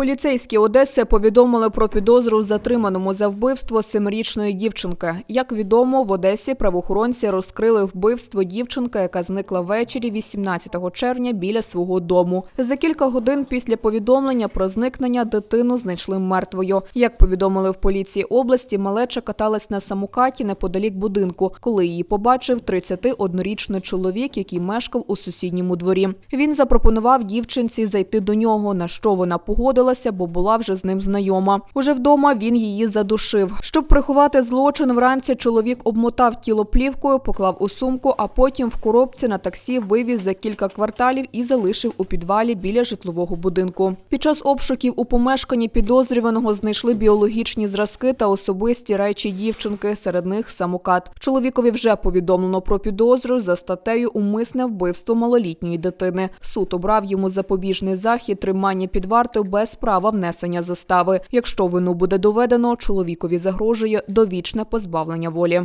Поліцейські Одеси повідомили про підозру затриманому за вбивство семирічної дівчинки. Як відомо, в Одесі правоохоронці розкрили вбивство дівчинки, яка зникла ввечері 18 червня біля свого дому. За кілька годин після повідомлення про зникнення дитину знайшли мертвою. Як повідомили в поліції області, малеча каталась на самокаті неподалік будинку, коли її побачив 31-річний чоловік, який мешкав у сусідньому дворі. Він запропонував дівчинці зайти до нього, на що вона погодилася, бо була вже з ним знайома. Уже вдома він її задушив. Щоб приховати злочин, вранці чоловік обмотав тіло плівкою, поклав у сумку, а потім в коробці на таксі вивіз за кілька кварталів і залишив у підвалі біля житлового будинку. Під час обшуків у помешканні підозрюваного знайшли біологічні зразки та особисті речі дівчинки. Серед них самокат. Чоловікові вже повідомлено про підозру за статтею умисне вбивство малолітньої дитини. Суд обрав йому запобіжний захід тримання під вартою без права внесення застави. Якщо вину буде доведено, чоловікові загрожує довічне позбавлення волі.